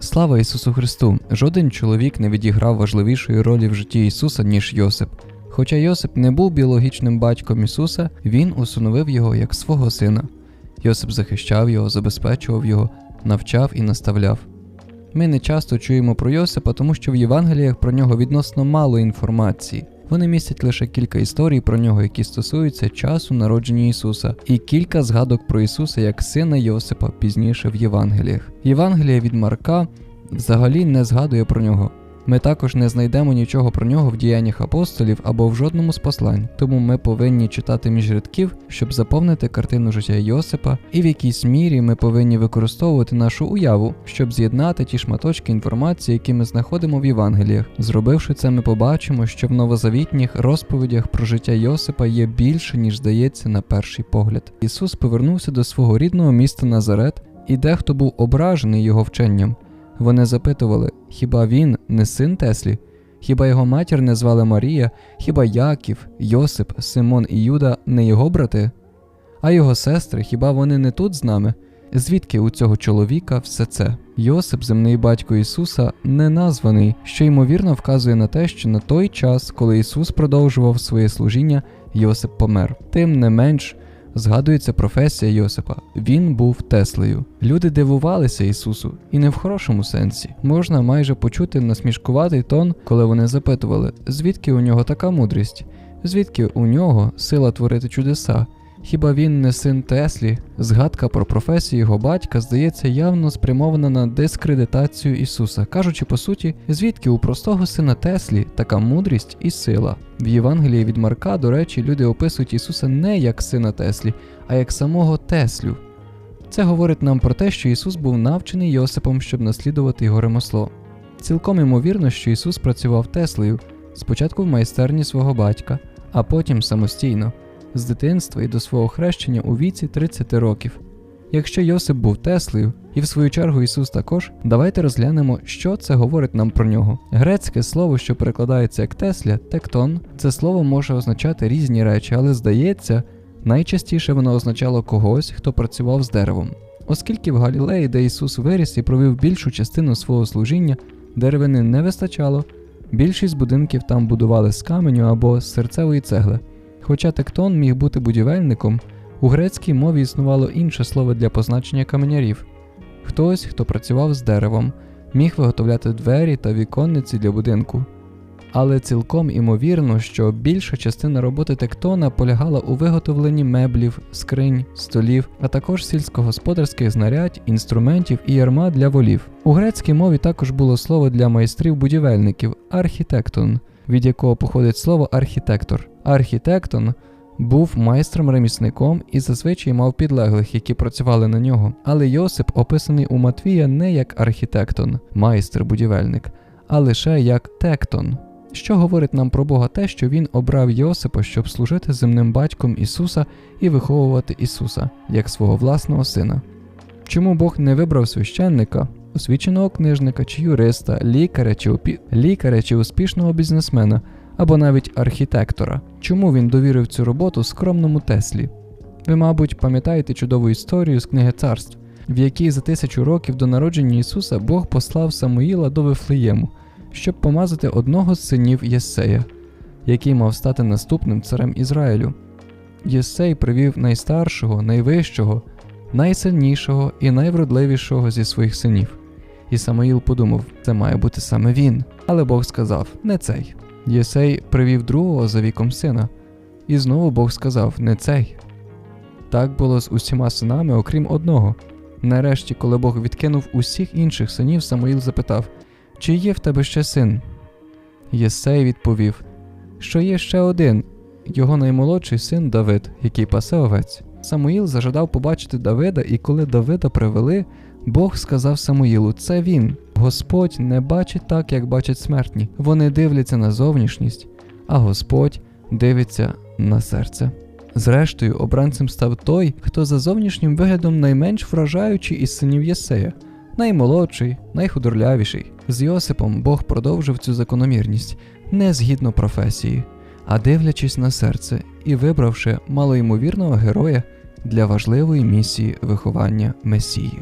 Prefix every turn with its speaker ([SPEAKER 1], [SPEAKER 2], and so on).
[SPEAKER 1] Слава Ісусу Христу! Жоден чоловік не відіграв важливішої ролі в житті Ісуса, ніж Йосип. Хоча Йосип не був біологічним батьком Ісуса, він усиновив його як свого сина. Йосип захищав його, забезпечував його, навчав і наставляв. Ми не часто чуємо про Йосипа, тому що в Євангеліях про нього відносно мало інформації. Вони містять лише кілька історій про нього, які стосуються часу народження Ісуса, і кілька згадок про Ісуса як сина Йосипа пізніше в Євангеліях. Євангелія від Марка взагалі не згадує про нього. Ми також не знайдемо нічого про нього в діяннях апостолів або в жодному з послань, тому ми повинні читати між рядків, щоб заповнити картину життя Йосипа, і в якійсь мірі ми повинні використовувати нашу уяву, щоб з'єднати ті шматочки інформації, які ми знаходимо в Євангеліях. Зробивши це, ми побачимо, що в новозавітніх розповідях про життя Йосипа є більше, ніж здається на перший погляд. Ісус повернувся до свого рідного міста Назарет, і дехто був ображений його вченням. Вони запитували, хіба він не син Теслі? Хіба його матір не звали Марія, хіба Яків, Йосип, Симон і Юда не його брати? А його сестри, хіба вони не тут з нами? Звідки у цього чоловіка все це? Йосип, земний батько Ісуса, не названий, що ймовірно вказує на те, що на той час, коли Ісус продовжував своє служіння, Йосип помер. Тим не менш, Згадується професія Йосипа. Він був Теслею. Люди дивувалися Ісусу, і не в хорошому сенсі. Можна майже почути насмішкуватий тон, коли вони запитували, звідки у нього така мудрість, звідки у нього сила творити чудеса. Хіба він не син Теслі? Згадка про професію його батька здається явно спрямована на дискредитацію Ісуса, кажучи по суті, звідки у простого сина Теслі така мудрість і сила. В Євангелії від Марка, до речі, люди описують Ісуса не як сина Теслі, а як самого Теслю. Це говорить нам про те, що Ісус був навчений Йосипом, щоб наслідувати його ремесло. Цілком імовірно, що Ісус працював Теслею спочатку в майстерні свого батька, а потім самостійно з дитинства і до свого хрещення у віці 30 років. Якщо Йосип був Теслею, і в свою чергу Ісус також, давайте розглянемо, що це говорить нам про нього. Грецьке слово, що перекладається як Тесля, тектон, це слово може означати різні речі, але здається, найчастіше воно означало когось, хто працював з деревом. Оскільки в Галілеї, де Ісус виріс і провів більшу частину свого служіння, деревини не вистачало, більшість будинків там будували з каменю або з серцевої цегли. Хоча тектон міг бути будівельником, у грецькій мові існувало інше слово для позначення каменярів хтось, хто працював з деревом, міг виготовляти двері та віконниці для будинку. Але цілком імовірно, що більша частина роботи тектона полягала у виготовленні меблів, скринь, столів, а також сільськогосподарських знарядь, інструментів і ярма для волів. У грецькій мові також було слово для майстрів-будівельників архітектон, від якого походить слово архітектор. Архітектон був майстром-ремісником і зазвичай мав підлеглих, які працювали на нього. Але Йосип описаний у Матвія не як архітектон, майстер-будівельник, а лише як тектон. Що говорить нам про Бога те, що Він обрав Йосипа, щоб служити земним батьком Ісуса і виховувати Ісуса як свого власного сина. Чому Бог не вибрав священника, освіченого книжника чи юриста, лікаря чи, опі... лікаря чи успішного бізнесмена? Або навіть архітектора. Чому він довірив цю роботу скромному Теслі? Ви, мабуть, пам'ятаєте чудову історію з книги царств, в якій за тисячу років до народження Ісуса Бог послав Самуїла до Вифлеєму, щоб помазати одного з синів Єссея, який мав стати наступним царем Ізраїлю. Єссей привів найстаршого, найвищого, найсильнішого і найвродливішого зі своїх синів. І Самуїл подумав, це має бути саме він. Але Бог сказав: не цей. Єсей привів другого за віком сина, і знову Бог сказав не цей. Так було з усіма синами, окрім одного. Нарешті, коли Бог відкинув усіх інших синів, Самуїл запитав, чи є в тебе ще син? Єсей відповів, що є ще один, його наймолодший син Давид, який пасе овець. Самуїл зажадав побачити Давида, і коли Давида привели, Бог сказав Самуїлу: Це він. Господь не бачить так, як бачать смертні. Вони дивляться на зовнішність, а Господь дивиться на серце. Зрештою, обранцем став той, хто за зовнішнім виглядом найменш вражаючий із синів Єсея, наймолодший, найхудорлявіший. З Йосипом Бог продовжив цю закономірність не згідно професії, а дивлячись на серце і вибравши малоймовірного героя для важливої місії виховання Месії.